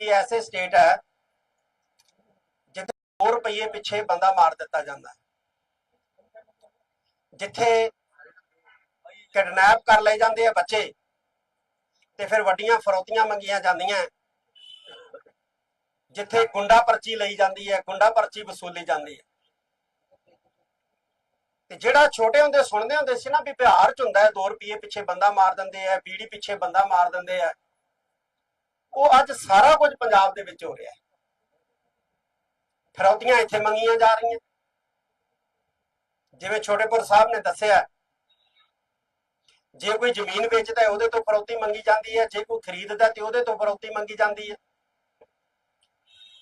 ਇਹ ਐਸੇ ਸਟੇਟ ਹੈ ਜਿੱਥੇ 2 ਰੁਪਏ ਪਿੱਛੇ ਬੰਦਾ ਮਾਰ ਦਿੱਤਾ ਜਾਂਦਾ ਜਿੱਥੇ ਕਿਡਨੈਪ ਕਰ ਲਏ ਜਾਂਦੇ ਆ ਬੱਚੇ ਤੇ ਫਿਰ ਵੱਡੀਆਂ ਫਰੋਤੀਆਂ ਮੰਗੀਆਂ ਜਾਂਦੀਆਂ ਜਿੱਥੇ ਗੁੰਡਾ ਪਰਚੀ ਲਈ ਜਾਂਦੀ ਹੈ, ਗੁੰਡਾ ਪਰਚੀ ਵਸੂਲੀ ਜਾਂਦੀ ਹੈ। ਤੇ ਜਿਹੜਾ ਛੋਟੇ ਹੁੰਦੇ ਸੁਣਦੇ ਹੁੰਦੇ ਸੀ ਨਾ ਵੀ ਬਿਹਾਰ ਚ ਹੁੰਦਾ ਹੈ 2 ਰੁਪਏ ਪਿੱਛੇ ਬੰਦਾ ਮਾਰ ਦਿੰਦੇ ਆ ਬੀੜੀ ਪਿੱਛੇ ਬੰਦਾ ਮਾਰ ਦਿੰਦੇ ਆ ਉਹ ਅੱਜ ਸਾਰਾ ਕੁਝ ਪੰਜਾਬ ਦੇ ਵਿੱਚ ਹੋ ਰਿਹਾ ਹੈ। ਫਰੌਤੀਆਂ ਇੱਥੇ ਮੰਗੀਆਂ ਜਾ ਰਹੀਆਂ। ਜਿਵੇਂ ਛੋਟੇਪੁਰ ਸਾਹਿਬ ਨੇ ਦੱਸਿਆ, ਜੇ ਕੋਈ ਜ਼ਮੀਨ ਵੇਚਦਾ ਹੈ, ਉਹਦੇ ਤੋਂ ਫਰੌਤੀ ਮੰਗੀ ਜਾਂਦੀ ਹੈ। ਜੇ ਕੋਈ ਖਰੀਦਦਾ ਤੇ ਉਹਦੇ ਤੋਂ ਫਰੌਤੀ ਮੰਗੀ ਜਾਂਦੀ ਹੈ।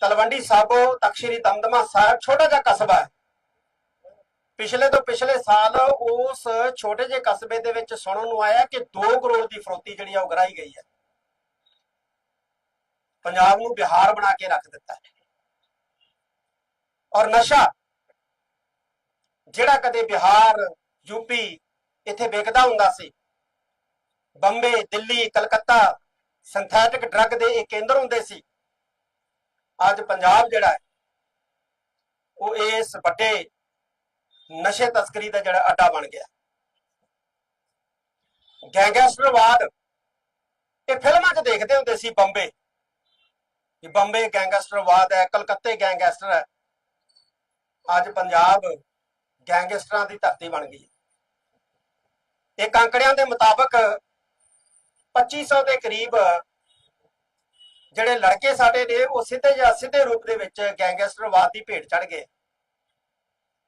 ਤਲਵੰਡੀ ਸਾਬੋ, ਤਖਸ਼ਰੀ ਦਮਦਮਾ ਸਾਹਿਬ, ਛੋਟਾ ਜਿਹਾ ਕਸਬਾ ਹੈ। ਪਿਛਲੇ ਤੋਂ ਪਿਛਲੇ ਸਾਲ ਉਸ ਛੋਟੇ ਜਿਹੇ ਕਸਬੇ ਦੇ ਵਿੱਚ ਸੁਣਨ ਨੂੰ ਆਇਆ ਕਿ 2 ਕਰੋੜ ਦੀ ਫਰੋਤੀ ਜਿਹੜੀ ਆ ਉਗਰਾਈ ਗਈ ਹੈ। ਪੰਜਾਬ ਨੂੰ ਬਿਹਾਰ ਬਣਾ ਕੇ ਰੱਖ ਦਿੱਤਾ ਹੈ। ਔਰ ਨਸ਼ਾ ਜਿਹੜਾ ਕਦੇ ਬਿਹਾਰ ਯੂਪੀ ਇੱਥੇ ਵਿਕਦਾ ਹੁੰਦਾ ਸੀ, ਬੰਬੇ, ਦਿੱਲੀ, ਕਲਕੱਤਾ ਸਿੰਥੈਟਿਕ ਡਰੱਗ ਦੇ ਇਹ ਕੇਂਦਰ ਹੁੰਦੇ ਸੀ, ਅੱਜ ਪੰਜਾਬ ਜਿਹੜਾ ਹੈ, ਉਹ ਇਸ ਵੱਡੇ ਨਸ਼ੇ ਤਸਕਰੀ ਦਾ ਜਿਹੜਾ ਅੱਡਾ ਬਣ ਗਿਆ। ਗੈਂਗਸਟਰਵਾਦ ਇਹ ਫਿਲਮਾਂ 'ਚ ਦੇਖਦੇ ਹੁੰਦੇ ਸੀ ਬੰਬੇ। ਕਿ ਬੰਬੇ ਗੈਂਗਸਟਰਵਾਦ ਹੈ, ਕਲਕੱਤੇ ਗੈਂਗਸਟਰ ਹੈ। ਅੱਜ ਪੰਜਾਬ ਗੈਂਗਸਟਰਾਂ ਦੀ ਧਰਤੀ ਬਣ ਗਈ ਇਹ ਅੰਕੜਿਆਂ ਦੇ ਮੁਤਾਬਕ 2500 ਦੇ ਕਰੀਬ ਜਿਹੜੇ ਲੜਕੇ ਸਾਡੇ ਨੇ, ਉਹ ਸਿੱਧੇ ਜਾਂ ਸਿੱਧੇ ਰੂਪ ਦੇ ਵਿੱਚ ਗੈਂਗਸਟਰਵਾਦ ਦੀ ਭੇਟ ਚੜ ਗਏ।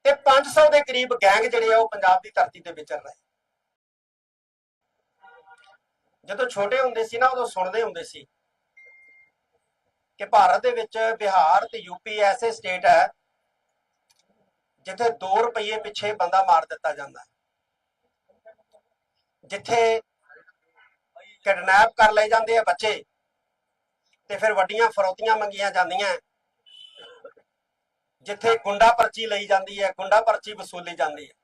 ਤੇ 500 ਦੇ ਕਰੀਬ ਗੈਂਗ ਜਿਹੜੇ ਆ, ਉਹ ਪੰਜਾਬ ਦੀ ਧਰਤੀ ਤੇ ਵਿਚਰ ਰਹੇ ਜਦੋਂ ਛੋਟੇ ਹੁੰਦੇ ਸੀ ਨਾ, ਉਦੋਂ ਸੁਣਦੇ ਹੁੰਦੇ ਸੀ ਕਿ ਭਾਰਤ ਦੇ ਵਿੱਚ ਬਿਹਾਰ ਤੇ ਯੂਪੀ ਐਸੇ ਸਟੇਟ ਹੈ ਜਿੱਥੇ 2 ਰੁਪਏ ਪਿੱਛੇ ਬੰਦਾ ਮਾਰ ਦਿੱਤਾ ਜਾਂਦਾ ਹੈ। ਜਿੱਥੇ ਕਿਡਨੈਪ ਕਰ ਲਏ ਜਾਂਦੇ ਆ ਬੱਚੇ ਤੇ ਫਿਰ ਵੱਡੀਆਂ ਫਰੋਤੀਆਂ ਮੰਗੀਆਂ ਜਾਂਦੀਆਂ ਜਿੱਥੇ ਗੁੰਡਾ ਪਰਚੀ ਲਈ ਜਾਂਦੀ ਹੈ, ਗੁੰਡਾ ਪਰਚੀ ਵਸੂਲੀ ਜਾਂਦੀ ਹੈ।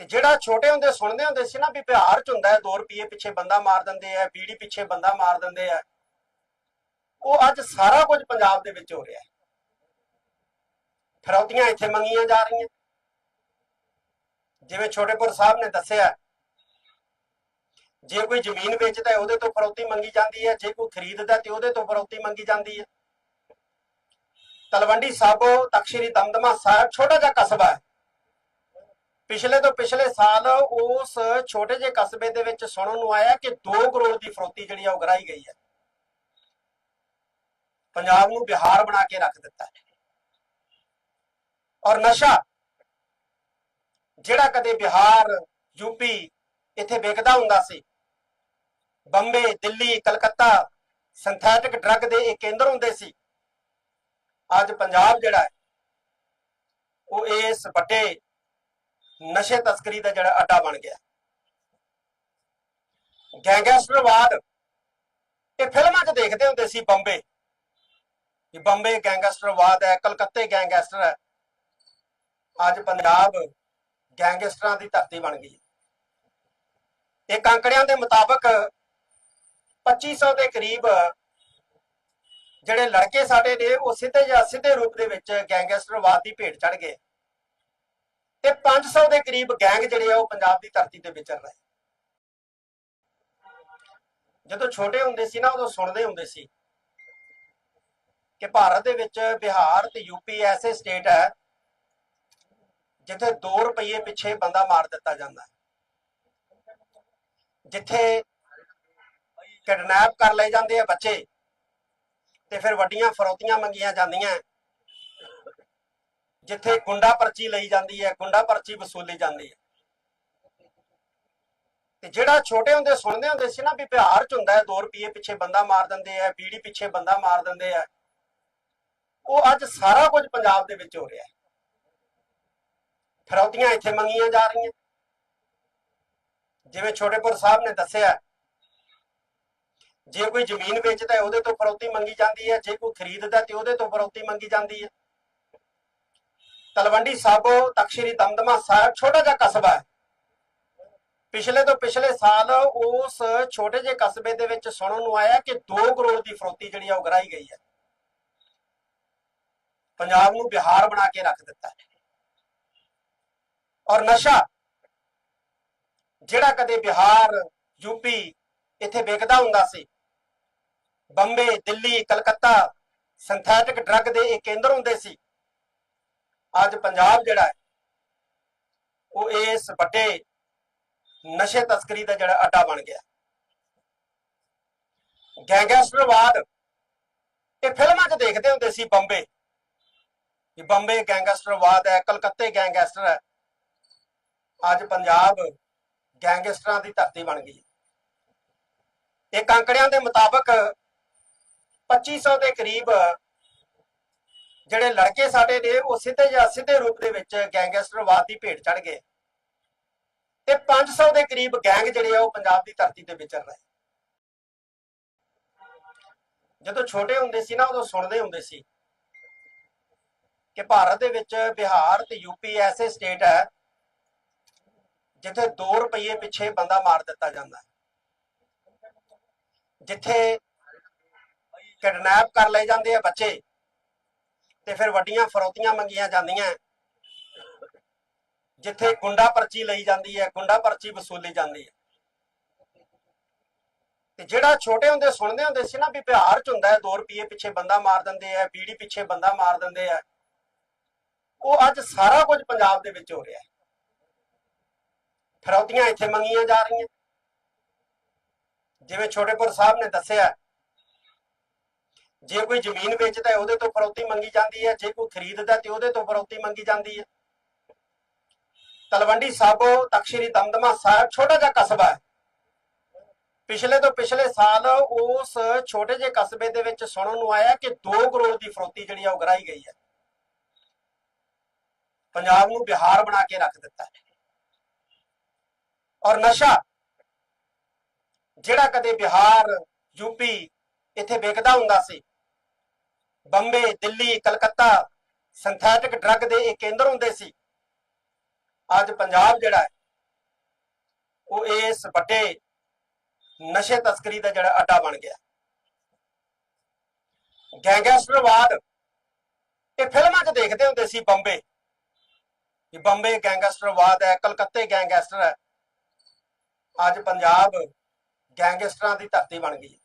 ਤੇ ਜਿਹੜਾ ਛੋਟੇ ਹੁੰਦੇ ਸੁਣਦੇ ਹੁੰਦੇ ਸੀ ਨਾ ਵੀ ਬਿਹਾਰ ਚ ਹੁੰਦਾ ਹੈ 2 ਰੁਪਏ ਪਿੱਛੇ ਬੰਦਾ ਮਾਰ ਦਿੰਦੇ ਆ ਬੀੜੀ ਪਿੱਛੇ ਬੰਦਾ ਮਾਰ ਦਿੰਦੇ ਆ ਉਹ ਅੱਜ ਸਾਰਾ ਕੁਝ ਪੰਜਾਬ ਦੇ ਵਿੱਚ ਹੋ ਰਿਹਾ ਹੈ। ਫਰੌਤੀਆਂ ਇੱਥੇ ਮੰਗੀਆਂ ਜਾ ਰਹੀਆਂ। ਜਿਵੇਂ ਛੋਟੇਪੁਰ ਸਾਹਿਬ ਨੇ ਦੱਸਿਆ, ਜੇ ਕੋਈ ਜ਼ਮੀਨ ਵੇਚਦਾ ਹੈ, ਉਹਦੇ ਤੋਂ ਫਰੌਤੀ ਮੰਗੀ ਜਾਂਦੀ ਹੈ। ਜੇ ਕੋਈ ਖਰੀਦਦਾ ਤੇ ਉਹਦੇ ਤੋਂ ਫਰੌਤੀ ਮੰਗੀ ਜਾਂਦੀ ਹੈ। ਤਲਵੰਡੀ ਸਾਬੋ, ਤਖਸ਼ਰੀ ਦਮਦਮਾ ਸਾਹਿਬ, ਛੋਟਾ ਜਿਹਾ ਕਸਬਾ ਹੈ। ਪਿਛਲੇ ਤੋਂ ਪਿਛਲੇ ਸਾਲ ਉਸ ਛੋਟੇ ਜਿਹੇ ਕਸਬੇ ਦੇ ਵਿੱਚ ਸੁਣਨ ਨੂੰ ਆਇਆ ਕਿ 2 ਕਰੋੜ ਦੀ ਫਰੋਤੀ ਜਿਹੜੀ ਆ ਉਗਰਾਈ ਗਈ ਹੈ। ਪੰਜਾਬ ਨੂੰ ਬਿਹਾਰ ਬਣਾ ਕੇ ਰੱਖ ਦਿੱਤਾ ਹੈ। ਔਰ ਨਸ਼ਾ ਜਿਹੜਾ ਕਦੇ ਬਿਹਾਰ ਯੂਪੀ ਇੱਥੇ ਵਿਕਦਾ ਹੁੰਦਾ ਸੀ, ਬੰਬੇ, ਦਿੱਲੀ, ਕਲਕੱਤਾ ਸਿੰਥੈਟਿਕ ਡਰੱਗ ਦੇ ਇਹ ਕੇਂਦਰ ਹੁੰਦੇ ਸੀ। ਅੱਜ ਪੰਜਾਬ ਜਿਹੜਾ ਹੈ, ਉਹ ਇਸ ਵੱਡੇ ਨਸ਼ੇ ਤਸਕਰੀ ਦਾ ਜਿਹੜਾ ਅੱਡਾ ਬਣ ਗਿਆ। ਗੈਂਗਸਟਰਵਾਦ, ਇਹ ਫਿਲਮਾਂ 'ਚ ਦੇਖਦੇ ਹੁੰਦੇ ਸੀ ਬੰਬੇ। ਕਿ ਬੰਬੇ ਗੈਂਗਸਟਰਵਾਦ ਹੈ, ਕਲਕੱਤੇ ਗੈਂਗਸਟਰ ਹੈ। ਅੱਜ ਪੰਜਾਬ ਗੈਂਗਸਟਰਾਂ ਦੀ ਧਰਤੀ ਬਣ ਗਈ। ਇਹ ਅੰਕੜਿਆਂ ਦੇ ਮੁਤਾਬਕ 2500 ਦੇ ਕਰੀਬ ਜਿਹੜੇ ਲੜਕੇ ਸਾਡੇ ਨੇ, ਉਹ ਸਿੱਧੇ ਜਾਂ ਸਿੱਧੇ ਰੂਪ ਦੇ ਵਿੱਚ ਗੈਂਗਸਟਰਵਾਦ ਦੀ ਭੇਟ ਚੜ ਗਏ। ਤੇ 500 ਦੇ ਕਰੀਬ ਗੈਂਗ ਜਿਹੜੇ ਆ, ਉਹ ਪੰਜਾਬ ਦੀ ਧਰਤੀ ਤੇ ਵਿਚਰ ਰਹੇ। ਜਦੋਂ ਛੋਟੇ ਹੁੰਦੇ ਸੀ ਨਾ, ਉਦੋਂ ਸੁਣਦੇ ਹੁੰਦੇ ਸੀ ਕਿ ਭਾਰਤ ਦੇ ਵਿੱਚ ਬਿਹਾਰ ਤੇ ਯੂਪੀ ਐਸੇ ਸਟੇਟ ਹੈ ਜਿੱਥੇ 2 ਰੁਪਏ ਪਿੱਛੇ ਬੰਦਾ ਮਾਰ ਦਿੱਤਾ ਜਾਂਦਾ ਹੈ। ਜਿੱਥੇ ਕਿਡਨੈਪ ਕਰ ਲਏ ਜਾਂਦੇ ਆ ਬੱਚੇ ਤੇ ਫਿਰ ਵੱਡੀਆਂ ਫਰੋਤੀਆਂ ਮੰਗੀਆਂ ਜਾਂਦੀਆਂ ਜਿੱਥੇ ਗੁੰਡਾ ਪਰਚੀ ਲਈ ਜਾਂਦੀ ਹੈ, ਗੁੰਡਾ ਪਰਚੀ ਵਸੂਲੀ ਜਾਂਦੀ ਹੈ। ਤੇ ਜਿਹੜਾ ਛੋਟੇ ਹੁੰਦੇ ਸੁਣਦੇ ਹੁੰਦੇ ਸੀ ਨਾ ਵੀ ਬਿਹਾਰ ਚ ਹੁੰਦਾ ਹੈ 2 ਰੁਪਏ ਪਿੱਛੇ ਬੰਦਾ ਮਾਰ ਦਿੰਦੇ ਆ ਬੀੜੀ ਪਿੱਛੇ ਬੰਦਾ ਮਾਰ ਦਿੰਦੇ ਆ ਉਹ ਅੱਜ ਸਾਰਾ ਕੁਝ ਪੰਜਾਬ ਦੇ ਵਿੱਚ ਹੋ ਰਿਹਾ ਹੈ। ਫਰੌਤੀਆਂ ਇੱਥੇ ਮੰਗੀਆਂ ਜਾ ਰਹੀਆਂ। ਜਿਵੇਂ ਛੋਟੇਪੁਰ ਸਾਹਿਬ ਨੇ ਦੱਸਿਆ, ਜੇ ਕੋਈ ਜ਼ਮੀਨ ਵੇਚਦਾ ਹੈ, ਉਹਦੇ ਤੋਂ ਫਰੌਤੀ ਮੰਗੀ ਜਾਂਦੀ ਹੈ। ਜੇ ਕੋਈ ਖਰੀਦਦਾ ਤੇ ਉਹਦੇ ਤੋਂ ਫਰੌਤੀ ਮੰਗੀ ਜਾਂਦੀ ਹੈ। ਤਲਵੰਡੀ ਸਾਬੋ ਤਖਸ਼ਰੀ ਦਮਦਮਾ ਸਾਹਿਬ, ਛੋਟਾ ਜਿਹਾ ਕਸਬਾ ਹੈ। ਪਿਛਲੇ ਤੋਂ ਪਿਛਲੇ ਸਾਲ ਉਸ ਛੋਟੇ ਜਿਹੇ ਕਸਬੇ ਦੇ ਵਿੱਚ ਸੁਣਨ ਨੂੰ ਆਇਆ ਕਿ 2 ਕਰੋੜ ਦੀ ਫਰੋਤੀ ਜਿਹੜੀ ਆ, ਉਹ ਕਰਾਈ ਗਈ ਹੈ। ਪੰਜਾਬ ਨੂੰ ਬਿਹਾਰ ਬਣਾ ਕੇ ਰੱਖ ਦਿੱਤਾ ਹੈ। ਔਰ ਨਸ਼ਾ ਜਿਹੜਾ ਕਦੇ ਬਿਹਾਰ ਯੂਪੀ ਇੱਥੇ ਵਿਕਦਾ ਹੁੰਦਾ ਸੀ, ਬੰਬੇ, ਦਿੱਲੀ, ਕਲਕੱਤਾ ਸਿੰਥੈਟਿਕ ਡਰੱਗ ਦੇ ਇਹ ਕੇਂਦਰ ਹੁੰਦੇ ਸੀ। ਅੱਜ ਪੰਜਾਬ ਜਿਹੜਾ ਹੈ, ਉਹ ਇਸ ਵੱਡੇ ਨਸ਼ੇ ਤਸਕਰੀ ਦਾ ਜਿਹੜਾ ਅੱਡਾ ਬਣ ਗਿਆ। ਗੈਂਗਸਟਰਵਾਦ, ਇਹ ਫਿਲਮਾਂ 'ਚ ਦੇਖਦੇ ਹੁੰਦੇ ਸੀ ਬੰਬੇ। ਕਿ ਬੰਬੇ ਗੈਂਗਸਟਰਵਾਦ ਹੈ, ਕਲਕੱਤੇ ਗੈਂਗਸਟਰ ਹੈ। ਅੱਜ ਪੰਜਾਬ ਗੈਂਗਸਟਰਾਂ ਦੀ ਧਰਤੀ ਬਣ ਗਈ। ਇਹ ਅੰਕੜਿਆਂ ਦੇ ਮੁਤਾਬਕ 2500 ਦੇ ਕਰੀਬ ਜਿਹੜੇ ਲੜਕੇ ਸਾਡੇ ਨੇ, ਉਹ ਸਿੱਧੇ ਜਾਂ ਸਿੱਧੇ ਰੂਪ ਦੇ ਵਿੱਚ ਗੈਂਗਸਟਰਵਾਦ ਦੀ ਭੇਟ ਚੜ ਗਏ। ਤੇ 500 ਦੇ ਕਰੀਬ ਗੈਂਗ ਜਿਹੜੇ ਆ, ਉਹ ਪੰਜਾਬ ਦੀ ਧਰਤੀ ਤੇ ਵਿਚਰ ਰਹੇ। ਜਦੋਂ ਛੋਟੇ ਹੁੰਦੇ ਸੀ ਨਾ, ਉਦੋਂ ਸੁਣਦੇ ਹੁੰਦੇ ਸੀ ਕਿ ਭਾਰਤ ਦੇ ਵਿੱਚ ਬਿਹਾਰ ਤੇ ਯੂਪੀ ਐਸੇ ਸਟੇਟ ਹੈ ਜਿੱਥੇ 2 ਰੁਪਏ ਪਿੱਛੇ ਬੰਦਾ ਮਾਰ ਦਿੱਤਾ ਜਾਂਦਾ ਹੈ। ਜਿੱਥੇ ਕਿਡਨੈਪ ਕਰ ਲਏ ਜਾਂਦੇ ਆ ਬੱਚੇ ਤੇ ਫਿਰ ਵੱਡੀਆਂ ਫਰੋਤੀਆਂ ਮੰਗੀਆਂ ਜਾਂਦੀਆਂ ਜਿੱਥੇ ਗੁੰਡਾ ਪਰਚੀ ਲਈ ਜਾਂਦੀ ਹੈ, ਗੁੰਡਾ ਪਰਚੀ ਵਸੂਲੀ ਜਾਂਦੀ ਹੈ। ਤੇ ਜਿਹੜਾ ਛੋਟੇ ਹੁੰਦੇ ਸੁਣਦੇ ਹੁੰਦੇ ਸੀ ਨਾ ਵੀ ਬਿਹਾਰ ਚ ਹੁੰਦਾ ਹੈ 2 ਰੁਪਏ ਪਿੱਛੇ ਬੰਦਾ ਮਾਰ ਦਿੰਦੇ ਆ ਬੀੜੀ ਪਿੱਛੇ ਬੰਦਾ ਮਾਰ ਦਿੰਦੇ ਆ ਉਹ ਅੱਜ ਸਾਰਾ ਕੁਝ ਪੰਜਾਬ ਦੇ ਵਿੱਚ ਹੋ ਰਿਹਾ ਹੈ। ਫਰੌਤੀਆਂ ਇੱਥੇ ਮੰਗੀਆਂ ਜਾ ਰਹੀਆਂ। ਜਿਵੇਂ ਛੋਟੇਪੁਰ ਸਾਹਿਬ ਨੇ ਦੱਸਿਆ, ਜੇ ਕੋਈ ਜ਼ਮੀਨ ਵੇਚਦਾ ਹੈ, ਉਹਦੇ ਤੋਂ ਫਰੌਤੀ ਮੰਗੀ ਜਾਂਦੀ ਹੈ। ਜੇ ਕੋਈ ਖਰੀਦਦਾ ਤੇ ਉਹਦੇ ਤੋਂ ਫਰੌਤੀ ਮੰਗੀ ਜਾਂਦੀ ਹੈ। ਤਲਵੰਡੀ ਸਾਬੋ, ਤਖਸ਼ਰੀ ਦਮਦਮਾ ਸਾਹਿਬ, ਛੋਟਾ ਜਿਹਾ ਕਸਬਾ ਹੈ। ਪਿਛਲੇ ਤੋਂ ਪਿਛਲੇ ਸਾਲ ਉਸ ਛੋਟੇ ਜਿਹੇ ਕਸਬੇ ਦੇ ਵਿੱਚ ਸੁਣਨ ਨੂੰ ਆਇਆ ਕਿ 2 ਕਰੋੜ ਦੀ ਫਰੋਤੀ ਜਿਹੜੀ ਆ ਉਗਰਾਈ ਗਈ ਹੈ। ਪੰਜਾਬ ਨੂੰ ਬਿਹਾਰ ਬਣਾ ਕੇ ਰੱਖ ਦਿੱਤਾ ਹੈ। ਔਰ ਨਸ਼ਾ ਜਿਹੜਾ ਕਦੇ ਬਿਹਾਰ ਯੂਪੀ ਇੱਥੇ ਵਿਕਦਾ ਹੁੰਦਾ ਸੀ, ਬੰਬੇ, ਦਿੱਲੀ, ਕਲਕੱਤਾ ਸਿੰਥੈਟਿਕ ਡਰੱਗ ਦੇ ਇਹ ਕੇਂਦਰ ਹੁੰਦੇ ਸੀ। ਅੱਜ ਪੰਜਾਬ ਜਿਹੜਾ ਹੈ, ਉਹ ਇਸ ਵੱਡੇ ਨਸ਼ੇ ਤਸਕਰੀ ਦਾ ਜਿਹੜਾ ਅੱਡਾ ਬਣ ਗਿਆ। ਗੈਂਗਸਟਰਵਾਦ, ਇਹ ਫਿਲਮਾਂ 'ਚ ਦੇਖਦੇ ਹੁੰਦੇ ਸੀ ਬੰਬੇ। ਕਿ ਬੰਬੇ ਗੈਂਗਸਟਰਵਾਦ ਹੈ, ਕਲਕੱਤੇ ਗੈਂਗਸਟਰ ਹੈ। ਅੱਜ ਪੰਜਾਬ ਗੈਂਗਸਟਰਾਂ ਦੀ ਧਰਤੀ ਬਣ ਗਈ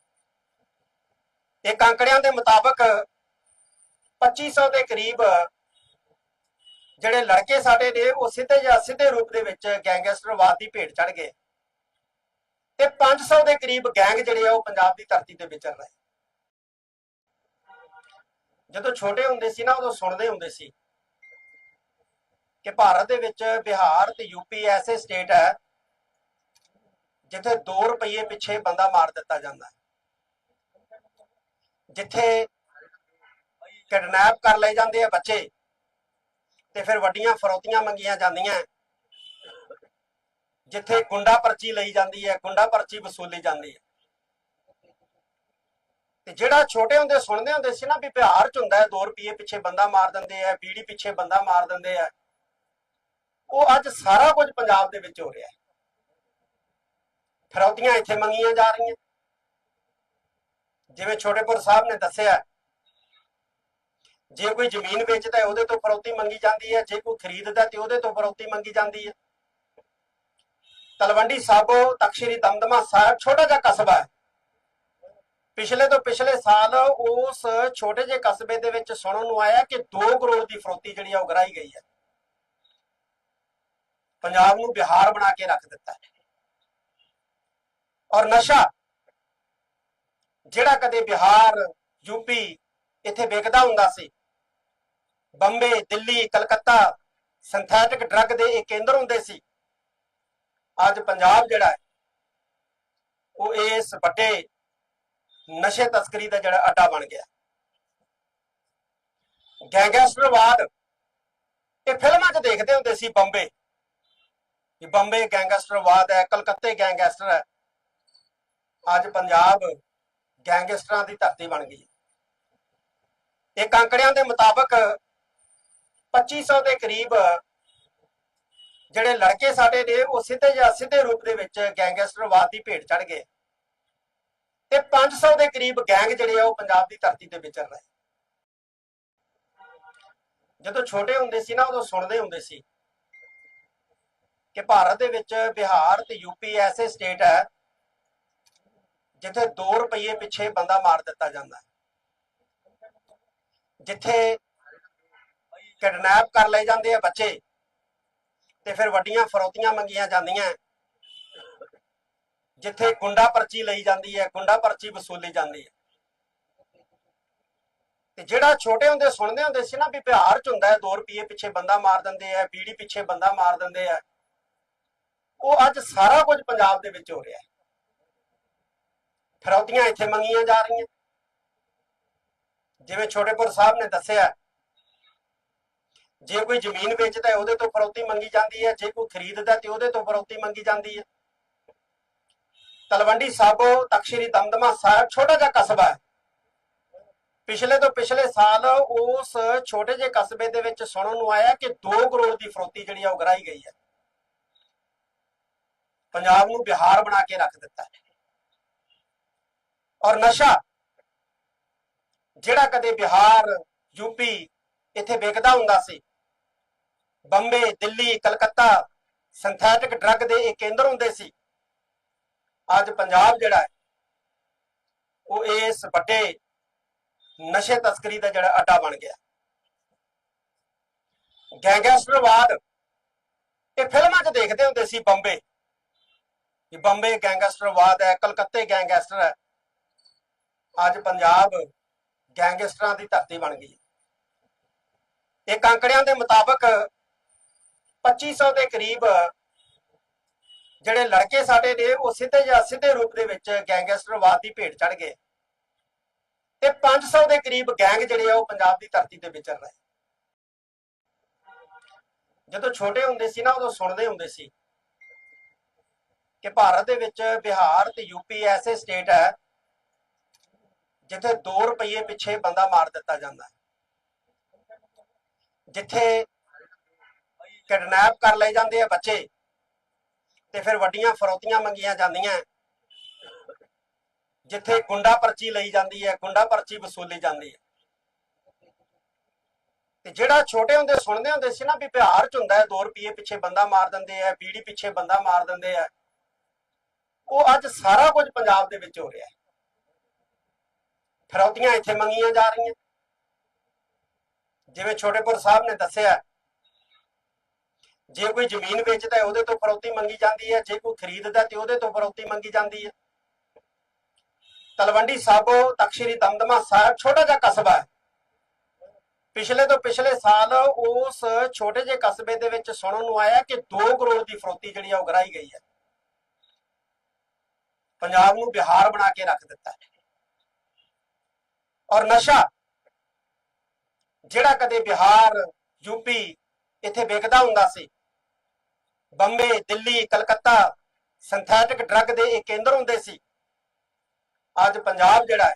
ਇਹ ਅੰਕੜਿਆਂ ਦੇ ਮੁਤਾਬਕ 2500 ਦੇ ਕਰੀਬ ਜਿਹੜੇ ਲੜਕੇ ਸਾਡੇ ਨੇ, ਉਹ ਸਿੱਧੇ ਜਾਂ ਸਿੱਧੇ ਰੂਪ ਦੇ ਵਿੱਚ ਗੈਂਗਸਟਰਵਾਦ ਦੀ ਭੇਟ ਚੜ ਗਏ। ਤੇ 500 ਦੇ ਕਰੀਬ ਗੈਂਗ ਜਿਹੜੇ ਆ, ਉਹ ਪੰਜਾਬ ਦੀ ਧਰਤੀ ਤੇ ਵਿਚਰ ਰਹੇ ਜਦੋਂ ਛੋਟੇ ਹੁੰਦੇ ਸੀ ਨਾ, ਉਦੋਂ ਸੁਣਦੇ ਹੁੰਦੇ ਸੀ ਕਿ ਭਾਰਤ ਦੇ ਵਿੱਚ ਬਿਹਾਰ ਤੇ ਯੂਪੀ ਐਸੇ ਸਟੇਟ ਹੈ ਜਿੱਥੇ 2 ਰੁਪਏ ਪਿੱਛੇ ਬੰਦਾ ਮਾਰ ਦਿੱਤਾ ਜਾਂਦਾ ਹੈ। ਜਿੱਥੇ ਕਿਡਨੈਪ ਕਰ ਲਏ ਜਾਂਦੇ ਆ ਬੱਚੇ ਤੇ ਫਿਰ ਵੱਡੀਆਂ ਫਰੋਤੀਆਂ ਮੰਗੀਆਂ ਜਾਂਦੀਆਂ ਜਿੱਥੇ ਗੁੰਡਾ ਪਰਚੀ ਲਈ ਜਾਂਦੀ ਹੈ, ਗੁੰਡਾ ਪਰਚੀ ਵਸੂਲੀ ਜਾਂਦੀ ਹੈ। ਤੇ ਜਿਹੜਾ ਛੋਟੇ ਹੁੰਦੇ ਸੁਣਦੇ ਹੁੰਦੇ ਸੀ ਨਾ ਵੀ ਬਿਹਾਰ ਚ ਹੁੰਦਾ ਹੈ 2 ਰੁਪਏ ਪਿੱਛੇ ਬੰਦਾ ਮਾਰ ਦਿੰਦੇ ਆ ਬੀੜੀ ਪਿੱਛੇ ਬੰਦਾ ਮਾਰ ਦਿੰਦੇ ਆ ਉਹ ਅੱਜ ਸਾਰਾ ਕੁਝ ਪੰਜਾਬ ਦੇ ਵਿੱਚ ਹੋ ਰਿਹਾ ਹੈ। ਫਰੌਤੀਆਂ ਇੱਥੇ ਮੰਗੀਆਂ ਜਾ ਰਹੀਆਂ। ਜਿਵੇਂ ਛੋਟੇਪੁਰ ਸਾਹਿਬ ਨੇ ਦੱਸਿਆ, ਜੇ ਕੋਈ ਜ਼ਮੀਨ ਵੇਚਦਾ ਹੈ, ਉਹਦੇ ਤੋਂ ਫਰੌਤੀ ਮੰਗੀ ਜਾਂਦੀ ਹੈ। ਜੇ ਕੋਈ ਖਰੀਦਦਾ ਤੇ ਉਹਦੇ ਤੋਂ ਫਰੌਤੀ ਮੰਗੀ ਜਾਂਦੀ ਹੈ। ਤਲਵੰਡੀ ਸਾਬੋ ਤਖਸ਼ਰੀ ਦਮਦਮਾ ਸਾਹਿਬ, ਛੋਟਾ ਜਿਹਾ ਕਸਬਾ ਹੈ। ਪਿਛਲੇ ਤੋਂ ਪਿਛਲੇ ਸਾਲ ਉਸ ਛੋਟੇ ਜਿਹੇ ਕਸਬੇ ਦੇ ਵਿੱਚ ਸੁਣਨ ਨੂੰ ਆਇਆ ਕਿ 2 ਕਰੋੜ ਦੀ ਫਰੋਤੀ ਜਿਹੜੀ ਆ, ਉਹ ਕਰਾਈ ਗਈ ਹੈ। ਪੰਜਾਬ ਨੂੰ ਬਿਹਾਰ ਬਣਾ ਕੇ ਰੱਖ ਦਿੱਤਾ ਹੈ। ਔਰ ਨਸ਼ਾ ਜਿਹੜਾ ਕਦੇ ਬਿਹਾਰ ਯੂਪੀ ਇੱਥੇ ਵਿਕਦਾ ਹੁੰਦਾ ਸੀ, ਬੰਬੇ, ਦਿੱਲੀ, ਕਲਕੱਤਾ ਸਿੰਥੈਟਿਕ ਡਰੱਗ ਦੇ ਇਹ ਕੇਂਦਰ ਹੁੰਦੇ ਸੀ। ਅੱਜ ਪੰਜਾਬ ਜਿਹੜਾ ਹੈ, ਉਹ ਇਸ ਵੱਡੇ ਨਸ਼ੇ ਤਸਕਰੀ ਦਾ ਜਿਹੜਾ ਅੱਡਾ ਬਣ ਗਿਆ। ਗੈਂਗਸਟਰਵਾਦ, ਇਹ ਫਿਲਮਾਂ 'ਚ ਦੇਖਦੇ ਹੁੰਦੇ ਸੀ ਬੰਬੇ। ਕਿ ਬੰਬੇ ਗੈਂਗਸਟਰਵਾਦ ਹੈ, ਕਲਕੱਤੇ ਗੈਂਗਸਟਰ ਹੈ। ਅੱਜ ਪੰਜਾਬ ਗੈਂਗਸਟਰਾਂ ਦੀ ਧਰਤੀ ਬਣ ਗਈ। ਇਹ ਅੰਕੜਿਆਂ ਦੇ ਮੁਤਾਬਕ 2500 ਦੇ ਕਰੀਬ ਜਿਹੜੇ ਲੜਕੇ ਸਾਡੇ ਨੇ, ਉਹ ਸਿੱਧੇ ਜਾਂ ਸਿੱਧੇ ਰੂਪ ਦੇ ਵਿੱਚ ਗੈਂਗਸਟਰਵਾਦ ਦੀ ਭੇਟ ਚੜ ਗਏ। ਤੇ 500 ਦੇ ਕਰੀਬ ਗੈਂਗ ਜਿਹੜੇ ਆ, ਉਹ ਪੰਜਾਬ ਦੀ ਧਰਤੀ ਤੇ ਵਿਚਰ ਰਹੇ ਜਦੋਂ ਛੋਟੇ ਹੁੰਦੇ ਸੀ ਨਾ, ਉਦੋਂ ਸੁਣਦੇ ਹੁੰਦੇ ਸੀ ਕਿ ਭਾਰਤ ਦੇ ਵਿੱਚ ਬਿਹਾਰ ਤੇ ਯੂਪੀ ਐਸੇ ਸਟੇਟ ਹੈ ਜਿੱਥੇ 2 ਰੁਪਏ ਪਿੱਛੇ ਬੰਦਾ ਮਾਰ ਦਿੱਤਾ ਜਾਂਦਾ ਹੈ। ਜਿੱਥੇ ਕਿਡਨੈਪ ਕਰ ਲਏ ਜਾਂਦੇ ਆ ਬੱਚੇ ਤੇ ਫਿਰ ਵੱਡੀਆਂ ਫਰੋਤੀਆਂ ਮੰਗੀਆਂ ਜਾਂਦੀਆਂ ਜਿੱਥੇ ਗੁੰਡਾ ਪਰਚੀ ਲਈ ਜਾਂਦੀ ਹੈ, ਗੁੰਡਾ ਪਰਚੀ ਵਸੂਲੀ ਜਾਂਦੀ ਹੈ। ਤੇ ਜਿਹੜਾ ਛੋਟੇ ਹੁੰਦੇ ਸੁਣਦੇ ਹੁੰਦੇ ਸੀ ਨਾ ਵੀ ਬਿਹਾਰ ਚ ਹੁੰਦਾ ਹੈ 2 ਰੁਪਏ ਪਿੱਛੇ ਬੰਦਾ ਮਾਰ ਦਿੰਦੇ ਆ ਬੀੜੀ ਪਿੱਛੇ ਬੰਦਾ ਮਾਰ ਦਿੰਦੇ ਆ ਉਹ ਅੱਜ ਸਾਰਾ ਕੁਝ ਪੰਜਾਬ ਦੇ ਵਿੱਚ ਹੋ ਰਿਹਾ ਹੈ। ਫਰੌਤੀਆਂ ਇੱਥੇ ਮੰਗੀਆਂ ਜਾ ਰਹੀਆਂ। ਜਿਵੇਂ ਛੋਟੇਪੁਰ ਸਾਹਿਬ ਨੇ ਦੱਸਿਆ, ਜੇ ਕੋਈ ਜ਼ਮੀਨ ਵੇਚਦਾ ਹੈ, ਉਹਦੇ ਤੋਂ ਫਰੌਤੀ ਮੰਗੀ ਜਾਂਦੀ ਹੈ। ਜੇ ਕੋਈ ਖਰੀਦਦਾ ਤੇ ਉਹਦੇ ਤੋਂ ਫਰੌਤੀ ਮੰਗੀ ਜਾਂਦੀ ਹੈ। ਤਲਵੰਡੀ ਸਾਬੋ ਤਖਸ਼ਰੀ ਦਮਦਮਾ ਸਾਹਿਬ, ਛੋਟਾ ਜਿਹਾ ਕਸਬਾ ਹੈ। ਪਿਛਲੇ ਤੋਂ ਪਿਛਲੇ ਸਾਲ ਉਸ ਛੋਟੇ ਜਿਹੇ ਕਸਬੇ ਦੇ ਵਿੱਚ ਸੁਣਨ ਨੂੰ ਆਇਆ ਕਿ 2 ਕਰੋੜ ਦੀ ਫਰੌਤੀ ਜਿਹੜੀ ਆ, ਉਹ ਗਰਾਈ ਗਈ ਹੈ। ਪੰਜਾਬ ਨੂੰ ਬਿਹਾਰ ਬਣਾ ਕੇ ਰੱਖ ਦਿੱਤਾ ਹੈ। ਔਰ ਨਸ਼ਾ ਜਿਹੜਾ ਕਦੇ ਬਿਹਾਰ ਯੂਪੀ ਇੱਥੇ ਵਿਕਦਾ ਹੁੰਦਾ ਸੀ, ਬੰਬੇ, ਦਿੱਲੀ, ਕਲਕੱਤਾ ਸਿੰਥੈਟਿਕ ਡਰੱਗ ਦੇ ਇਹ ਕੇਂਦਰ ਹੁੰਦੇ ਸੀ, ਅੱਜ ਪੰਜਾਬ ਜਿਹੜਾ ਹੈ, ਉਹ ਇਸ ਵੱਡੇ ਨਸ਼ੇ ਤਸਕਰੀ ਦਾ ਜਿਹੜਾ ਅੱਡਾ ਬਣ ਗਿਆ। ਗੈਂਗਸਟਰਵਾਦ, ਇਹ ਫਿਲਮਾਂ 'ਚ ਦੇਖਦੇ ਹੁੰਦੇ ਸੀ ਬੰਬੇ। ਕਿ ਬੰਬੇ ਗੈਂਗਸਟਰਵਾਦ ਹੈ, ਕਲਕੱਤੇ ਗੈਂਗਸਟਰ ਹੈ। ਅੱਜ ਪੰਜਾਬ ਗੈਂਗਸਟਰਾਂ ਦੀ ਧਰਤੀ ਬਣ ਗਈ। ਇਹ ਅੰਕੜਿਆਂ ਦੇ ਮੁਤਾਬਕ 2500 ਦੇ ਕਰੀਬ ਜਿਹੜੇ ਲੜਕੇ ਸਾਡੇ ਨੇ, ਉਹ ਸਿੱਧੇ ਜਾਂ ਸਿੱਧੇ ਰੂਪ ਦੇ ਵਿੱਚ ਗੈਂਗਸਟਰਵਾਦ ਦੀ ਭੇਟ ਚੜ ਗਏ। ਤੇ 500 ਦੇ ਕਰੀਬ ਗੈਂਗ ਜਿਹੜੇ ਆ, ਉਹ ਪੰਜਾਬ ਦੀ ਧਰਤੀ ਤੇ ਵਿਚਰ ਰਹੇ ਜਦੋਂ ਛੋਟੇ ਹੁੰਦੇ ਸੀ ਨਾ, ਉਦੋਂ ਸੁਣਦੇ ਹੁੰਦੇ ਸੀ ਕਿ ਭਾਰਤ ਦੇ ਵਿੱਚ ਬਿਹਾਰ ਤੇ ਯੂਪੀ ਐਸੇ ਸਟੇਟ ਹੈ ਜਿੱਥੇ 2 ਰੁਪਏ ਪਿੱਛੇ ਬੰਦਾ ਮਾਰ ਦਿੱਤਾ ਜਾਂਦਾ ਹੈ। ਜਿੱਥੇ ਕਿਡਨੈਪ ਕਰ ਲਏ ਜਾਂਦੇ ਆ ਬੱਚੇ ਤੇ ਫਿਰ ਵੱਡੀਆਂ ਫਰੋਤੀਆਂ ਮੰਗੀਆਂ ਜਾਂਦੀਆਂ ਜਿੱਥੇ ਗੁੰਡਾ ਪਰਚੀ ਲਈ ਜਾਂਦੀ ਹੈ, ਗੁੰਡਾ ਪਰਚੀ ਵਸੂਲੀ ਜਾਂਦੀ ਹੈ। ਤੇ ਜਿਹੜਾ ਛੋਟੇ ਹੁੰਦੇ ਸੁਣਦੇ ਹੁੰਦੇ ਸੀ ਨਾ ਵੀ ਬਿਹਾਰ ਚ ਹੁੰਦਾ ਹੈ 2 ਰੁਪਏ ਪਿੱਛੇ ਬੰਦਾ ਮਾਰ ਦਿੰਦੇ ਆ ਬੀੜੀ ਪਿੱਛੇ ਬੰਦਾ ਮਾਰ ਦਿੰਦੇ ਆ ਉਹ ਅੱਜ ਸਾਰਾ ਕੁਝ ਪੰਜਾਬ ਦੇ ਵਿੱਚ ਹੋ ਰਿਹਾ ਹੈ। ਫਰੌਤੀਆਂ ਇੱਥੇ ਮੰਗੀਆਂ ਜਾ ਰਹੀਆਂ। ਜਿਵੇਂ ਛੋਟੇਪੁਰ ਸਾਹਿਬ ਨੇ ਦੱਸਿਆ, ਜੇ ਕੋਈ ਜ਼ਮੀਨ ਵੇਚਦਾ ਹੈ, ਉਹਦੇ ਤੋਂ ਫਰੌਤੀ ਮੰਗੀ ਜਾਂਦੀ ਹੈ। ਜੇ ਕੋਈ ਖਰੀਦਦਾ ਤੇ ਉਹਦੇ ਤੋਂ ਫਰੌਤੀ ਮੰਗੀ ਜਾਂਦੀ ਹੈ। ਤਲਵੰਡੀ ਸਾਬੋ, ਤਖਸ਼ਰੀ ਦਮਦਮਾ ਸਾਹਿਬ, ਛੋਟਾ ਜਿਹਾ ਕਸਬਾ ਹੈ। ਪਿਛਲੇ ਤੋਂ ਪਿਛਲੇ ਸਾਲ ਉਸ ਛੋਟੇ ਜਿਹੇ ਕਸਬੇ ਦੇ ਵਿੱਚ ਸੁਣਨ ਨੂੰ ਆਇਆ ਕਿ 2 ਕਰੋੜ ਦੀ ਫਰੌਤੀ ਜਿਹੜੀ ਆ ਉਗਰਾਈ ਗਈ ਹੈ। ਪੰਜਾਬ ਨੂੰ ਬਿਹਾਰ ਬਣਾ ਕੇ ਰੱਖ ਦਿੱਤਾ। ਹੈ ਔਰ ਨਸ਼ਾ, ਜਿਹੜਾ ਕਦੇ ਬਿਹਾਰ ਯੂਪੀ ਇੱਥੇ ਵਿਕਦਾ ਹੁੰਦਾ ਸੀ, ਬੰਬੇ, ਦਿੱਲੀ, ਕਲਕੱਤਾ ਸਿੰਥੈਟਿਕ ਡਰੱਗ ਦੇ ਇਹ ਕੇਂਦਰ ਹੁੰਦੇ ਸੀ। ਅੱਜ ਪੰਜਾਬ ਜਿਹੜਾ ਹੈ,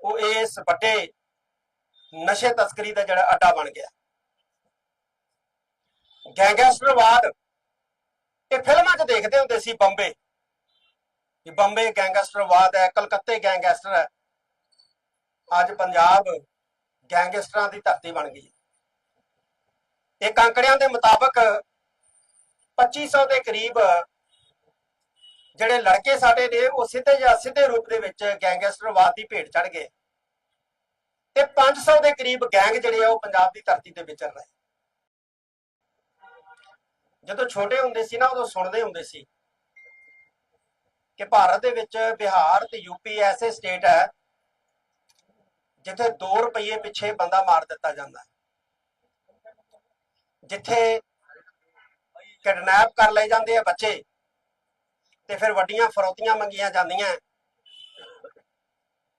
ਉਹ ਇਸ ਵੱਡੇ ਨਸ਼ੇ ਤਸਕਰੀ ਦਾ ਜਿਹੜਾ ਅੱਡਾ ਬਣ ਗਿਆ। ਗੈਂਗਸਟਰਵਾਦ, ਇਹ ਫਿਲਮਾਂ 'ਚ ਦੇਖਦੇ ਹੁੰਦੇ ਸੀ ਬੰਬੇ। ਕਿ ਬੰਬੇ ਗੈਂਗਸਟਰਵਾਦ ਹੈ, ਕਲਕੱਤੇ ਗੈਂਗਸਟਰ ਹੈ। ਅੱਜ ਪੰਜਾਬ ਗੈਂਗਸਟਰਾਂ ਦੀ ਧਰਤੀ ਬਣ ਗਈ। ਇਹ ਕਾਂਕੜਿਆਂ ਦੇ ਮੁਤਾਬਕ 2500 ਦੇ ਕਰੀਬ ਜਿਹੜੇ ਲੜਕੇ ਸਾਡੇ ਨੇ, ਉਹ ਸਿੱਧੇ ਜਾਂ ਸਿੱਧੇ ਰੂਪ ਦੇ ਵਿੱਚ ਗੈਂਗਸਟਰਵਾਦ ਦੀ ਭੇਟ ਚੜ ਗਏ। ਤੇ 500 ਦੇ ਕਰੀਬ ਗੈਂਗ ਜਿਹੜੇ ਆ, ਉਹ ਪੰਜਾਬ ਦੀ ਧਰਤੀ ਤੇ ਵਿਚਰ ਰਹੇ ਜਦੋਂ ਛੋਟੇ ਹੁੰਦੇ ਸੀ ਨਾ, ਉਦੋਂ ਸੁਣਦੇ ਹੁੰਦੇ ਸੀ ਕਿ ਭਾਰਤ ਦੇ ਵਿੱਚ ਬਿਹਾਰ ਤੇ ਯੂਪੀ ਐਸੇ ਸਟੇਟ ਹੈ ਜਿੱਥੇ 2 ਰੁਪਏ ਪਿੱਛੇ ਬੰਦਾ ਮਾਰ ਦਿੱਤਾ ਜਾਂਦਾ ਹੈ। ਜਿੱਥੇ ਕਿਡਨੈਪ ਕਰ ਲਏ ਜਾਂਦੇ ਆ ਬੱਚੇ ਤੇ ਫਿਰ ਵੱਡੀਆਂ ਫਰੋਤੀਆਂ ਮੰਗੀਆਂ ਜਾਂਦੀਆਂ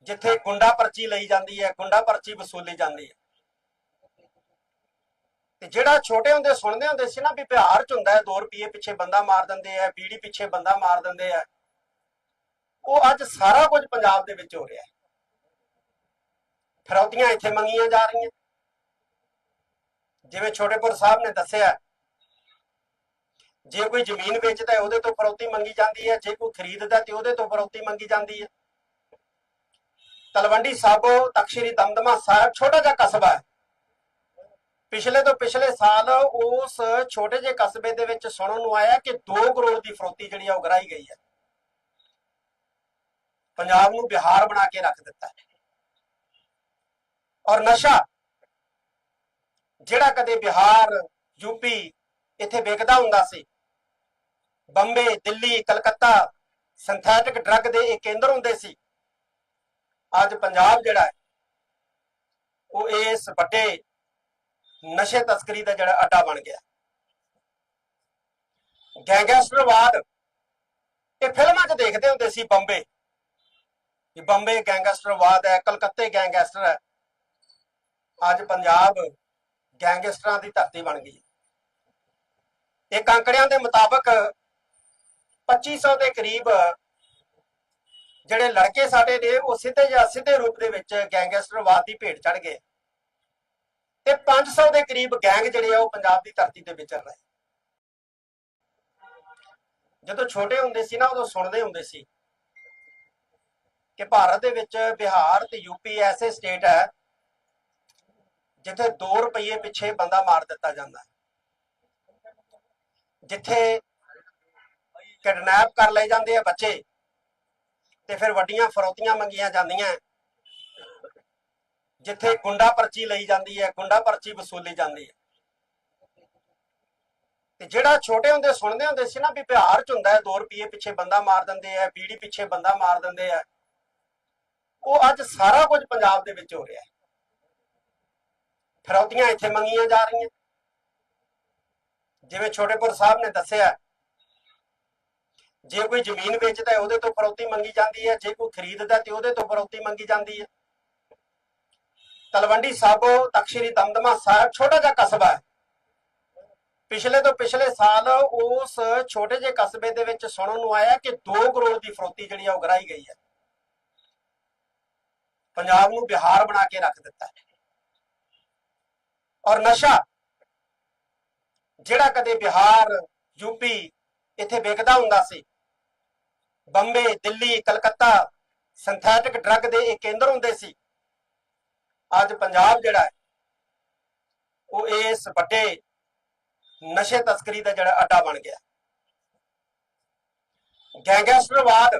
ਜਿੱਥੇ ਗੁੰਡਾ ਪਰਚੀ ਲਈ ਜਾਂਦੀ ਹੈ, ਗੁੰਡਾ ਪਰਚੀ ਵਸੂਲੀ ਜਾਂਦੀ ਹੈ। ਤੇ ਜਿਹੜਾ ਛੋਟੇ ਹੁੰਦੇ ਸੁਣਦੇ ਹੁੰਦੇ ਸੀ ਨਾ ਵੀ ਬਿਹਾਰ ਚ ਹੁੰਦਾ ਹੈ 2 ਰੁਪਏ ਪਿੱਛੇ ਬੰਦਾ ਮਾਰ ਦਿੰਦੇ ਆ ਬੀੜੀ ਪਿੱਛੇ ਬੰਦਾ ਮਾਰ ਦਿੰਦੇ ਆ ਉਹ ਅੱਜ ਸਾਰਾ ਕੁਝ ਪੰਜਾਬ ਦੇ ਵਿੱਚ ਹੋ ਰਿਹਾ ਹੈ। ਫਰੌਤੀਆਂ ਇੱਥੇ ਮੰਗੀਆਂ ਜਾ ਰਹੀਆਂ। ਜਿਵੇਂ ਛੋਟੇਪੁਰ ਸਾਹਿਬ ਨੇ ਦੱਸਿਆ, ਜੇ ਕੋਈ ਜ਼ਮੀਨ ਵੇਚਦਾ ਹੈ, ਉਹਦੇ ਤੋਂ ਫਰੌਤੀ ਮੰਗੀ ਜਾਂਦੀ ਹੈ। ਜੇ ਕੋਈ ਖਰੀਦਦਾ ਤੇ ਉਹਦੇ ਤੋਂ ਫਰੌਤੀ ਮੰਗੀ ਜਾਂਦੀ ਹੈ। ਤਲਵੰਡੀ ਸਾਬੋ, ਤਖਸ਼ਰੀ ਦਮਦਮਾ ਸਾਹਿਬ, ਛੋਟਾ ਜਿਹਾ ਕਸਬਾ ਹੈ। ਪਿਛਲੇ ਤੋਂ ਪਿਛਲੇ ਸਾਲ ਉਸ ਛੋਟੇ ਜਿਹੇ ਕਸਬੇ ਦੇ ਵਿੱਚ ਸੁਣਨ ਨੂੰ ਆਇਆ ਕਿ 2 ਕਰੋੜ ਦੀ ਫਰੋਤੀ ਜਿਹੜੀ ਆ ਉਗਰਾਈ ਗਈ ਹੈ। ਪੰਜਾਬ ਨੂੰ ਬਿਹਾਰ ਬਣਾ ਕੇ ਰੱਖ ਦਿੱਤਾ ਹੈ। ਔਰ ਨਸ਼ਾ ਜਿਹੜਾ ਕਦੇ ਬਿਹਾਰ ਯੂਪੀ ਇੱਥੇ ਵਿਕਦਾ ਹੁੰਦਾ ਸੀ, ਬੰਬੇ, ਦਿੱਲੀ, ਕਲਕੱਤਾ ਸਿੰਥੈਟਿਕ ਡਰੱਗ ਦੇ ਇਹ ਕੇਂਦਰ ਹੁੰਦੇ ਸੀ, ਅੱਜ ਪੰਜਾਬ ਜਿਹੜਾ ਹੈ, ਉਹ ਇਸ ਵੱਡੇ ਨਸ਼ੇ ਤਸਕਰੀ ਦਾ ਜਿਹੜਾ ਅੱਡਾ ਬਣ ਗਿਆ। ਗੈਂਗਸਟਰਵਾਦ, ਇਹ ਫਿਲਮਾਂ 'ਚ ਦੇਖਦੇ ਹੁੰਦੇ ਸੀ ਬੰਬੇ। ਕਿ ਬੰਬੇ ਗੈਂਗਸਟਰਵਾਦ ਹੈ, ਕਲਕੱਤੇ ਗੈਂਗਸਟਰ ਹੈ। ਅੱਜ ਪੰਜਾਬ ਗੈਂਗਸਟਰਾਂ ਦੀ ਧਰਤੀ ਬਣ ਗਈ ਇਹ ਅੰਕੜਿਆਂ ਦੇ ਮੁਤਾਬਕ 2500 ਦੇ ਕਰੀਬ ਜਿਹੜੇ ਲੜਕੇ ਸਾਡੇ ਨੇ, ਉਹ ਸਿੱਧੇ ਜਾਂ ਸਿੱਧੇ ਰੂਪ ਦੇ ਵਿੱਚ ਗੈਂਗਸਟਰਵਾਦ ਦੀ ਭੇਟ ਚੜ ਗਏ। ਤੇ 500 ਦੇ ਕਰੀਬ ਗੈਂਗ ਜਿਹੜੇ ਆ, ਉਹ ਪੰਜਾਬ ਦੀ ਧਰਤੀ ਤੇ ਵਿਚਰ ਰਹੇ। ਜਦੋਂ ਛੋਟੇ ਹੁੰਦੇ ਸੀ ਨਾ, ਉਦੋਂ ਸੁਣਦੇ ਹੁੰਦੇ ਸੀ ਕਿ ਭਾਰਤ ਦੇ ਵਿੱਚ ਬਿਹਾਰ ਤੇ ਯੂਪੀ ਐਸੇ ਸਟੇਟ ਹੈ ਜਿੱਥੇ 2 ਰੁਪਏ ਪਿੱਛੇ ਬੰਦਾ ਮਾਰ ਦਿੱਤਾ ਜਾਂਦਾ ਹੈ। ਜਿੱਥੇ ਕਿਡਨੈਪ ਕਰ ਲਏ ਜਾਂਦੇ ਆ ਬੱਚੇ ਤੇ ਫਿਰ ਵੱਡੀਆਂ ਫਰੋਤੀਆਂ ਮੰਗੀਆਂ ਜਾਂਦੀਆਂ ਜਿੱਥੇ ਗੁੰਡਾ ਪਰਚੀ ਲਈ ਜਾਂਦੀ ਹੈ, ਗੁੰਡਾ ਪਰਚੀ ਵਸੂਲੀ ਜਾਂਦੀ ਹੈ। ਤੇ ਜਿਹੜਾ ਛੋਟੇ ਹੁੰਦੇ ਸੁਣਦੇ ਹੁੰਦੇ ਸੀ ਨਾ ਵੀ ਬਿਹਾਰ ਚ ਹੁੰਦਾ ਹੈ 2 ਰੁਪਏ ਪਿੱਛੇ ਬੰਦਾ ਮਾਰ ਦਿੰਦੇ ਆ ਬੀੜੀ ਪਿੱਛੇ ਬੰਦਾ ਮਾਰ ਦਿੰਦੇ ਆ ਉਹ ਅੱਜ ਸਾਰਾ ਕੁਝ ਪੰਜਾਬ ਦੇ ਵਿੱਚ ਹੋ ਰਿਹਾ ਹੈ। ਫਰੌਤੀਆਂ ਇੱਥੇ ਮੰਗੀਆਂ ਜਾ ਰਹੀਆਂ। ਜਿਵੇਂ ਛੋਟੇਪੁਰ ਸਾਹਿਬ ਨੇ ਦੱਸਿਆ, ਜੇ ਕੋਈ ਜ਼ਮੀਨ ਵੇਚਦਾ ਹੈ, ਉਹਦੇ ਤੋਂ ਫਰੌਤੀ ਮੰਗੀ ਜਾਂਦੀ ਹੈ। ਜੇ ਕੋਈ ਖਰੀਦਦਾ ਤੇ ਉਹਦੇ ਤੋਂ ਫਰੌਤੀ ਮੰਗੀ ਜਾਂਦੀ ਹੈ। ਤਲਵੰਡੀ ਸਾਬੋ, ਤਖਸ਼ਰੀ ਦਮਦਮਾ ਸਾਹਿਬ, ਛੋਟਾ ਜਿਹਾ ਕਸਬਾ ਹੈ। ਪਿਛਲੇ ਤੋਂ ਪਿਛਲੇ ਸਾਲ ਉਸ ਛੋਟੇ ਜਿਹੇ ਕਸਬੇ ਦੇ ਵਿੱਚ ਸੁਣਨ ਨੂੰ ਆਇਆ ਕਿ 2 ਕਰੋੜ ਦੀ ਫਰੋਤੀ ਜਿਹੜੀ ਆ, ਉਹ ਗਰਾਈ ਗਈ ਹੈ। ਪੰਜਾਬ ਨੂੰ ਬਿਹਾਰ ਬਣਾ ਕੇ ਰੱਖ ਦਿੱਤਾ। ਹੈ ਔਰ ਨਸ਼ਾ, ਜਿਹੜਾ ਕਦੇ ਬਿਹਾਰ ਯੂਪੀ ਇੱਥੇ ਵਿਕਦਾ ਹੁੰਦਾ ਸੀ, ਬੰਬੇ, ਦਿੱਲੀ, ਕਲਕੱਤਾ ਸਿੰਥੈਟਿਕ ਡਰੱਗ ਦੇ ਇਹ ਕੇਂਦਰ ਹੁੰਦੇ ਸੀ, ਅੱਜ ਪੰਜਾਬ ਜਿਹੜਾ ਹੈ, ਉਹ ਇਸ ਵੱਡੇ ਨਸ਼ੇ ਤਸਕਰੀ ਦਾ ਜਿਹੜਾ ਅੱਡਾ ਬਣ ਗਿਆ। ਗੈਂਗਸਟਰਵਾਦ,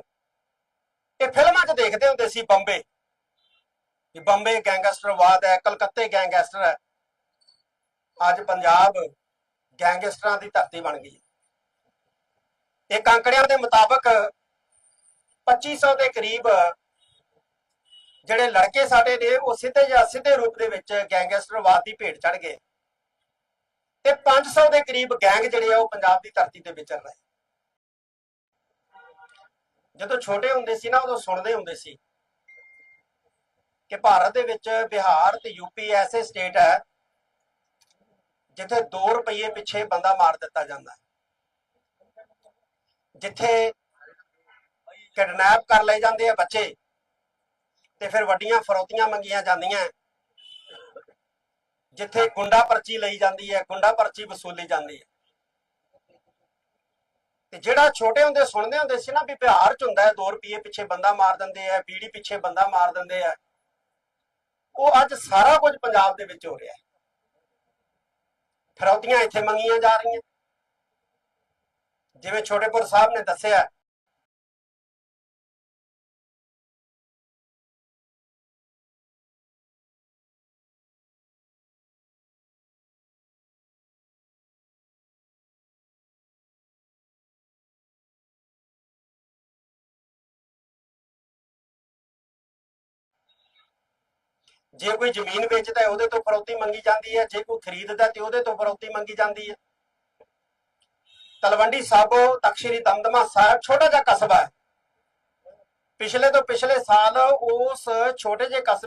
ਇਹ ਫਿਲਮਾਂ 'ਚ ਦੇਖਦੇ ਹੁੰਦੇ ਸੀ ਬੰਬੇ। ਕਿ ਬੰਬੇ ਗੈਂਗਸਟਰਵਾਦ ਹੈ, ਕਲਕੱਤੇ ਗੈਂਗਸਟਰ ਹੈ। ਅੱਜ ਪੰਜਾਬ ਗੈਂਗਸਟਰਾਂ ਦੀ ਧਰਤੀ ਬਣ ਗਈ ਇਹ ਅੰਕੜਿਆਂ ਦੇ ਮੁਤਾਬਕ 2500 ਦੇ ਕਰੀਬ ਜਿਹੜੇ ਲੜਕੇ ਸਾਡੇ ਨੇ, ਉਹ ਸਿੱਧੇ ਜਾਂ ਸਿੱਧੇ ਰੂਪ ਦੇ ਵਿੱਚ ਗੈਂਗਸਟਰਵਾਦ ਦੀ ਭੇਟ ਚੜ ਗਏ। ਤੇ 500 ਦੇ ਕਰੀਬ ਗੈਂਗ ਜਿਹੜੇ ਆ, ਉਹ ਪੰਜਾਬ ਦੀ ਧਰਤੀ ਤੇ ਵਿਚਰ ਰਹੇ ਜਦੋਂ ਛੋਟੇ ਹੁੰਦੇ ਸੀ ਨਾ, ਉਦੋਂ ਸੁਣਦੇ ਹੁੰਦੇ ਸੀ ਕਿ ਭਾਰਤ ਦੇ ਵਿੱਚ ਬਿਹਾਰ ਤੇ ਯੂਪੀ ਐਸੇ ਸਟੇਟ ਹੈ ਜਿੱਥੇ 2 ਰੁਪਏ ਪਿੱਛੇ ਬੰਦਾ ਮਾਰ ਦਿੱਤਾ ਜਾਂਦਾ ਹੈ। ਜਿੱਥੇ ਕਿਡਨੈਪ ਕਰ ਲਏ ਜਾਂਦੇ ਆ ਬੱਚੇ ਤੇ ਫਿਰ ਵੱਡੀਆਂ ਫਰੋਤੀਆਂ ਮੰਗੀਆਂ ਜਾਂਦੀਆਂ ਜਿੱਥੇ ਗੁੰਡਾ ਪਰਚੀ ਲਈ ਜਾਂਦੀ ਹੈ, ਗੁੰਡਾ ਪਰਚੀ ਵਸੂਲੀ ਜਾਂਦੀ ਹੈ। ਤੇ ਜਿਹੜਾ ਛੋਟੇ ਹੁੰਦੇ ਸੁਣਦੇ ਹੁੰਦੇ ਸੀ ਨਾ ਵੀ ਬਿਹਾਰ ਚ ਹੁੰਦਾ ਹੈ 2 ਰੁਪਏ ਪਿੱਛੇ ਬੰਦਾ ਮਾਰ ਦਿੰਦੇ ਆ ਬੀੜੀ ਪਿੱਛੇ ਬੰਦਾ ਮਾਰ ਦਿੰਦੇ ਆ ਉਹ ਅੱਜ ਸਾਰਾ ਕੁਝ ਪੰਜਾਬ ਦੇ ਵਿੱਚ ਹੋ ਰਿਹਾ ਹੈ। ਫਰੌਤੀਆਂ ਇੱਥੇ ਮੰਗੀਆਂ ਜਾ ਰਹੀਆਂ। ਜਿਵੇਂ ਛੋਟੇਪੁਰ ਸਾਹਿਬ ਨੇ ਦੱਸਿਆ ਜੇ ਕੋਈ ਜ਼ਮੀਨ ਵੇਚਦਾ ਹੈ, ਉਹਦੇ ਤੋਂ ਫਰੌਤੀ ਮੰਗੀ ਜਾਂਦੀ ਹੈ, ਜੇ ਕੋਈ ਖਰੀਦਦਾ ਤੇ ਉਹਦੇ ਤੋਂ ਫਰੌਤੀ ਮੰਗੀ ਜਾਂਦੀ ਹੈ। ਤਲਵੰਡੀ ਸਾਬੋ, ਤਖਸ਼ਰੀ ਦਮਦਮਾ ਸਾਹਿਬ, ਛੋਟਾ ਜਿਹਾ ਕਸਬਾ ਹੈ। ਪਿਛਲੇ ਤੋਂ ਪਿਛਲੇ ਸਾਲ ਉਸ ਛੋਟੇ ਜਿਹੇ ਕਸਬੇ